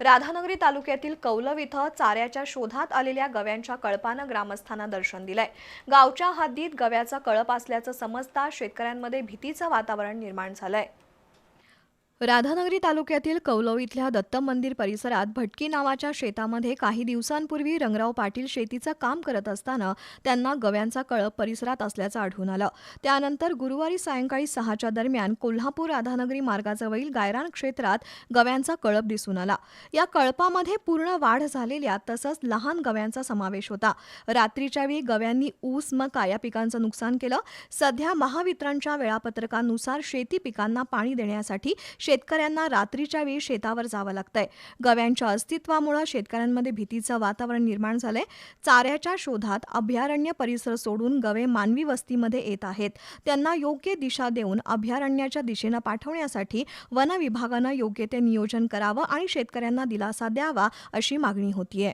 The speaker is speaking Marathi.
राधानगरी तालुक्यातील कौलव इथं चाऱ्याच्या शोधात आलेल्या गव्यांच्या कळपानं ग्रामस्थांना दर्शन दिलंय. गावच्या हद्दीत गव्याचा कळप असल्याचं समजता शेतकऱ्यांमध्ये भीतीचं वातावरण निर्माण झालंय. राधानगरी तालुक्यातील कौलव इथल्या दत्त मंदिर परिसरात भटकी नावाच्या शेतामध्ये काही दिवसांपूर्वी रंगराव पाटील शेतीचं काम करत असताना त्यांना गव्यांचा कळप परिसरात असल्याचं आढळून आलं. त्यानंतर गुरुवारी सायंकाळी सहाच्या दरम्यान कोल्हापूर राधानगरी मार्गाजवळील गायरान क्षेत्रात गव्यांचा कळप दिसून आला. या कळपामध्ये पूर्ण वाढ झालेल्या तसंच लहान गव्यांचा समावेश होता. रात्रीच्या वेळी गव्यांनी ऊस मका या पिकांचं नुकसान केलं. सध्या महावितरणच्या वेळापत्रकानुसार शेती पिकांना पाणी देण्यासाठी शेतकऱ्यांना रात्रीच्या वेळी शेतावर जावं लागतंय. गव्यांच्या अस्तित्वामुळे शेतकऱ्यांमध्ये भीतीचं वातावरण निर्माण झालंय. चाऱ्याच्या शोधात अभयारण्य परिसर सोडून गवे मानवी वस्तीमध्ये येत आहेत. त्यांना योग्य दिशा देऊन अभयारण्याच्या दिशेनं पाठवण्यासाठी वन विभागानं योग्य ते नियोजन करावं आणि शेतकऱ्यांना दिलासा द्यावा अशी मागणी होतीये.